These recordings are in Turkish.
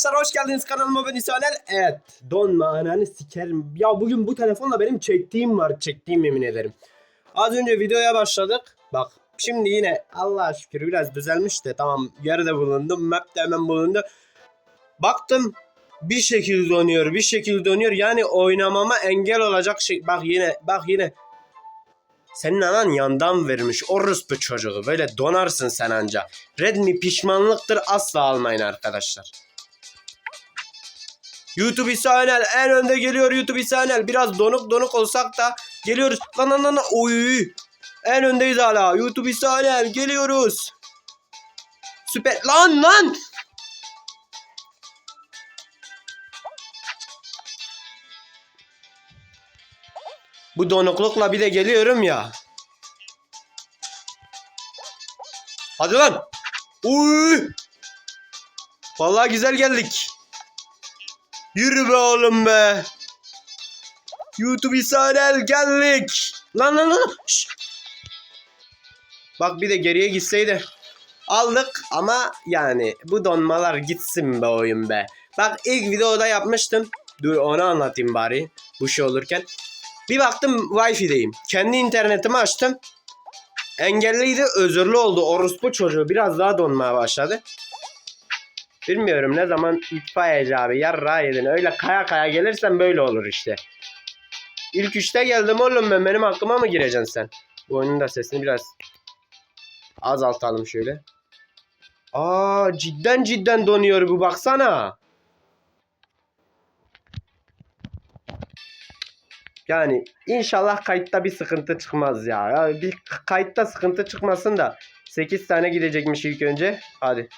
Arkadaşlar hoş geldiniz kanalıma ben İsmail. Evet donma ananı sikerim. Ya bugün bu telefonla benim çektiğim var çektiğim yemin ederim. Az önce videoya başladık. Bak şimdi yine Allah'a şükür biraz düzelmiş de tamam yerde bulundum. Map de hemen bulundu. Baktım bir şekilde donuyor bir şekilde donuyor. Yani oynamama engel olacak şey. Bak yine bak yine. Senin anan yandan vermiş orospu çocuğu. Böyle donarsın sen anca. Redmi pişmanlıktır asla almayın arkadaşlar. YouTube İsrail en önde geliyor YouTube İsrail. Biraz donuk donuk olsak da geliyoruz. Lan lan lan oy. En öndeyiz hala. YouTube İsrail geliyoruz. Süper. Lan lan. Bu donuklukla bir de geliyorum ya. Hadi lan. Uy. Vallahi güzel geldik. Yürü be oğlum be. YouTube İsrail geldik. Lan lan lan. Şşş. Bak bir de geriye gitseydi. Aldık ama yani bu donmalar gitsin be oyun be. Bak ilk videoda yapmıştım. Dur onu anlatayım bari. Bu şey olurken. Bir baktım Wi-Fi'deyim. Kendi internetimi açtım. Engelliydi özürlü oldu. Orospu çocuğu biraz daha donmaya başladı. Bilmiyorum ne zaman itfaiyeci abi yarra yedin. Öyle kaya kaya gelirsen böyle olur işte. İlk üçte geldim oğlum ben benim aklıma mı gireceksin sen? Bu oyunun da sesini biraz azaltalım şöyle. Aa cidden cidden donuyor bu baksana. Yani inşallah kayıtta bir sıkıntı çıkmaz ya. ya bir kayıtta sıkıntı çıkmasın da 8 tane gidecekmiş ilk önce. Hadi.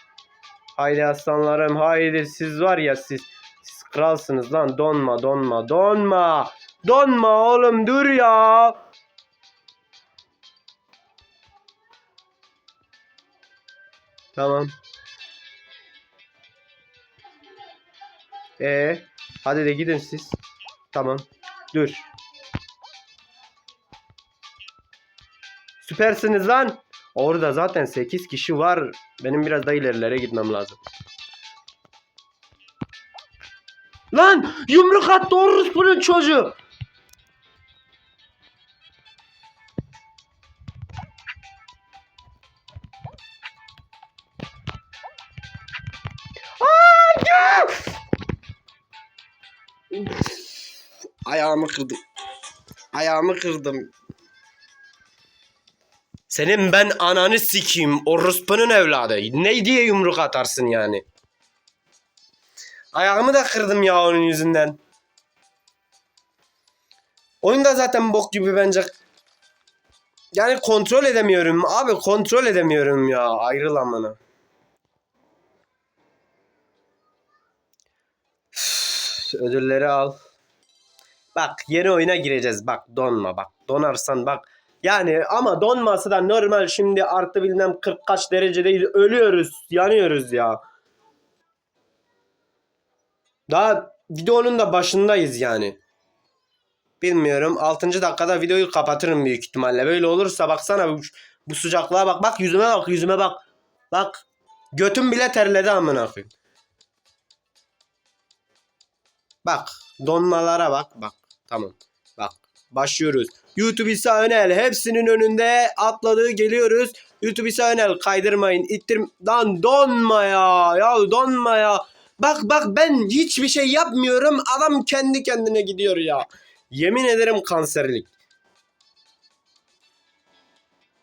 Haydi aslanlarım haydi siz var ya siz. Siz kralsınız lan donma donma donma. Donma oğlum dur ya. Tamam. Ee, hadi de gidin siz. Tamam. Dur. Süpersiniz lan. Orada zaten 8 kişi var. Benim biraz daha ilerilere gitmem lazım. Lan yumruk attı orospunun çocuğu. Aa, ya! Ayağımı kırdım. Ayağımı kırdım. Senin ben ananı sikeyim. Orospunun evladı. Ne diye yumruk atarsın yani? Ayağımı da kırdım ya onun yüzünden. Oyunda zaten bok gibi bence. Yani kontrol edemiyorum. Abi kontrol edemiyorum ya. Ayrıl amına. Ödülleri al. Bak yeni oyuna gireceğiz. Bak donma bak. Donarsan bak. Yani ama donması da normal şimdi artı bilmem 40 kaç derecedeyiz. Ölüyoruz. Yanıyoruz ya. Daha videonun da başındayız yani. Bilmiyorum. 6. dakikada videoyu kapatırım büyük ihtimalle. Böyle olursa baksana bu, bu sıcaklığa bak. Bak yüzüme bak yüzüme bak. Bak. Götüm bile terledi amına koyayım. Bak. Donmalara bak. Bak. Tamam. Başlıyoruz. YouTube İsa Önel hepsinin önünde atladığı geliyoruz. YouTube İsa Önel kaydırmayın. ittir Lan donma ya. Ya donma ya. Bak bak ben hiçbir şey yapmıyorum. Adam kendi kendine gidiyor ya. Yemin ederim kanserlik.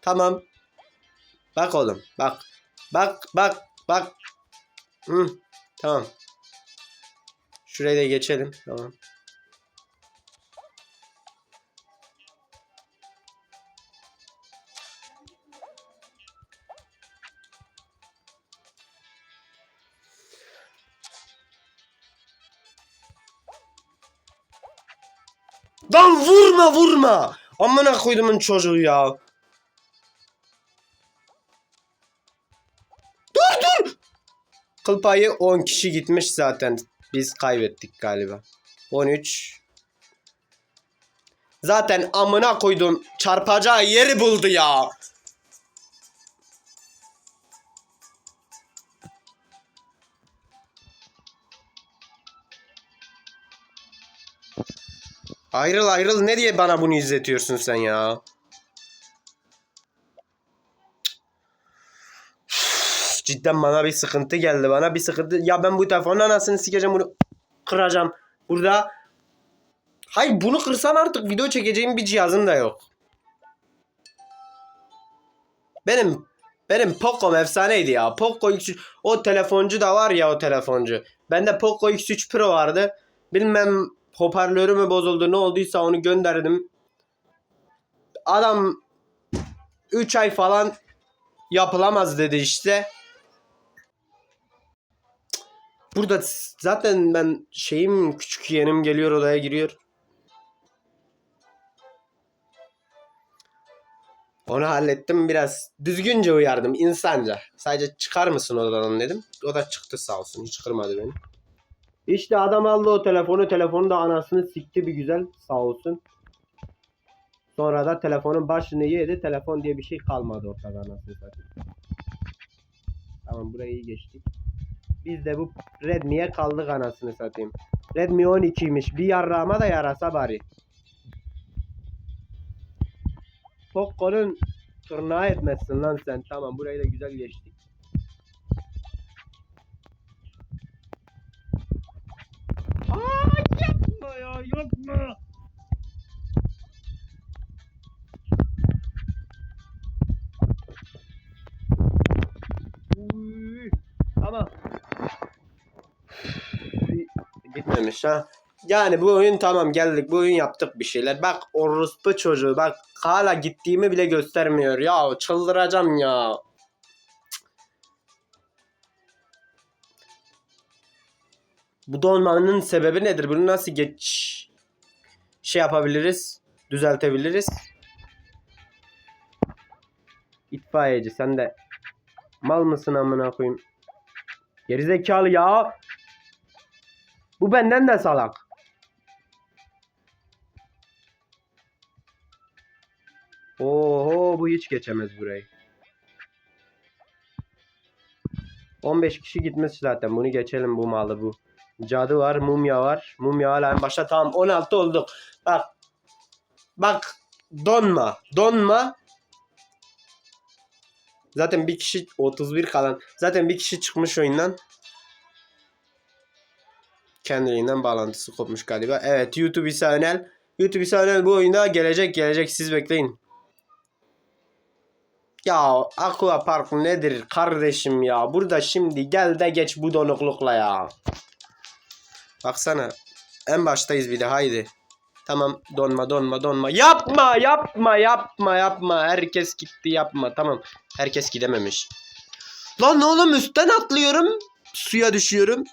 Tamam. Bak oğlum. Bak. Bak bak bak. Hı, tamam. Şuraya da geçelim. Tamam. Vurma vurma. Amına koydumun çocuğu ya. Dur dur. Kıl payı 10 kişi gitmiş zaten. Biz kaybettik galiba. 13. Zaten amına koydum çarpacağı yeri buldu ya. Ayrıl ayrıl ne diye bana bunu izletiyorsun sen ya? Cidden bana bir sıkıntı geldi. Bana bir sıkıntı. Ya ben bu telefonun anasını sikeceğim bunu. Kıracağım. Burada. Hayır bunu kırsam artık video çekeceğim bir cihazım da yok. Benim benim Poco'm efsaneydi ya. Poco X3 o telefoncu da var ya o telefoncu. Bende Poco X3 Pro vardı. Bilmem hoparlörü mü bozuldu ne olduysa onu gönderdim. Adam 3 ay falan yapılamaz dedi işte. Burada zaten ben şeyim küçük yeğenim geliyor odaya giriyor. Onu hallettim biraz düzgünce uyardım insanca. Sadece çıkar mısın odadan dedim. O da çıktı sağ olsun hiç kırmadı beni. İşte adam aldı o telefonu. Telefonu da anasını sikti bir güzel sağ olsun. Sonra da telefonun başını yedi. Telefon diye bir şey kalmadı ortada anasını satayım. Tamam burayı iyi geçtik. Biz de bu Redmi'ye kaldık anasını satayım. Redmi 12'ymiş. Bir yarrağıma da yarasa bari. Poco'nun tırnağı etmezsin lan sen. Tamam burayı da güzel geçtik. Yapma ya yapma. Uy, Tamam. Gitmemiş ha. Yani bu oyun tamam geldik bu oyun yaptık bir şeyler. Bak orospu çocuğu bak hala gittiğimi bile göstermiyor. Ya çıldıracağım ya. Bu donmanın sebebi nedir? Bunu nasıl geç şey yapabiliriz? Düzeltebiliriz. İtfaiyeci sen de mal mısın amına koyayım? Gerizekalı ya. Bu benden de salak. Oho bu hiç geçemez burayı. 15 kişi gitmiş zaten. Bunu geçelim bu malı bu. Cadı var, mumya var. Mumya hala en başta tamam 16 olduk. Bak. Bak donma. Donma. Zaten bir kişi 31 kalan. Zaten bir kişi çıkmış oyundan. Kendiliğinden bağlantısı kopmuş galiba. Evet YouTube ise Önel. YouTube ise Önel bu oyunda gelecek gelecek siz bekleyin. Ya Aqua Park nedir kardeşim ya? Burada şimdi gel de geç bu donuklukla ya. Baksana. En baştayız bir de haydi. Tamam donma donma donma. Yapma yapma yapma yapma. Herkes gitti yapma. Tamam. Herkes gidememiş. Lan oğlum üstten atlıyorum. Suya düşüyorum.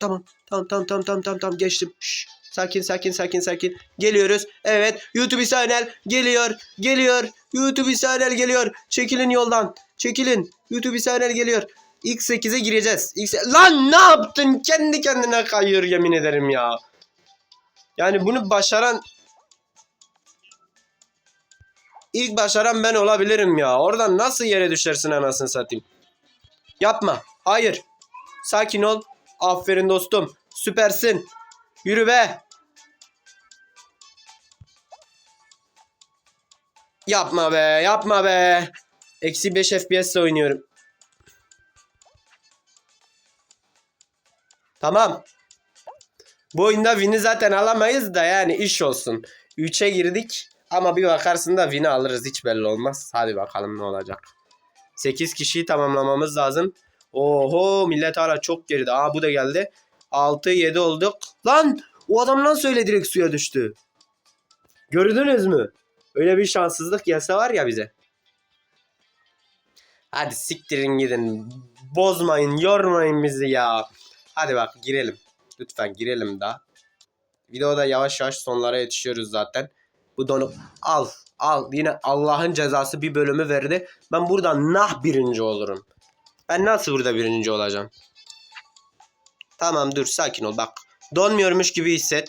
Tamam. Tamam tamam tamam tamam tamam tamam geçtim. Şş, sakin sakin sakin sakin. Geliyoruz. Evet. YouTube İsrail geliyor. Geliyor. YouTube İsrail geliyor. Çekilin yoldan. Çekilin. YouTube İsrail geliyor. İlk 8'e gireceğiz. İlk se- Lan ne yaptın? Kendi kendine kayıyor yemin ederim ya. Yani bunu başaran İlk başaran ben olabilirim ya. Oradan nasıl yere düşersin anasını satayım. Yapma. Hayır. Sakin ol. Aferin dostum. Süpersin. Yürü be. Yapma be. Yapma be. Eksi 5 FPS oynuyorum. Tamam. Bu oyunda win'i zaten alamayız da yani iş olsun. 3'e girdik ama bir bakarsın da win'i alırız hiç belli olmaz. Hadi bakalım ne olacak. 8 kişiyi tamamlamamız lazım. Oho millet hala çok geride. Aa bu da geldi. 6 7 olduk. Lan o adam nasıl öyle direkt suya düştü? Gördünüz mü? Öyle bir şanssızlık gelse var ya bize. Hadi siktirin gidin. Bozmayın, yormayın bizi ya. Hadi bak girelim. Lütfen girelim daha. Videoda yavaş yavaş sonlara yetişiyoruz zaten. Bu donu al. Al. Yine Allah'ın cezası bir bölümü verdi. Ben buradan nah birinci olurum. Ben nasıl burada birinci olacağım? Tamam dur sakin ol bak. Donmuyormuş gibi hisset.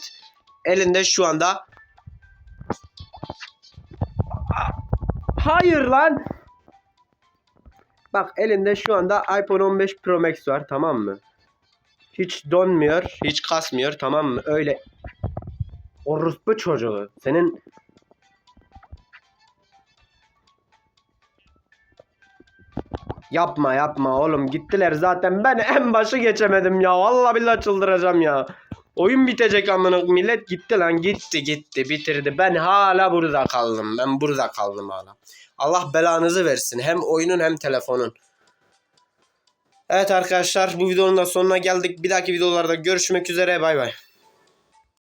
Elinde şu anda Hayır lan. Bak elinde şu anda iPhone 15 Pro Max var tamam mı? Hiç donmuyor, hiç kasmıyor tamam mı? Öyle orospu çocuğu. Senin Yapma yapma oğlum gittiler zaten ben en başı geçemedim ya vallahi billahi çıldıracağım ya. Oyun bitecek amına millet gitti lan gitti gitti bitirdi ben hala burada kaldım ben burada kaldım hala. Allah belanızı versin hem oyunun hem telefonun. Evet arkadaşlar bu videonun da sonuna geldik bir dahaki videolarda görüşmek üzere bay bay.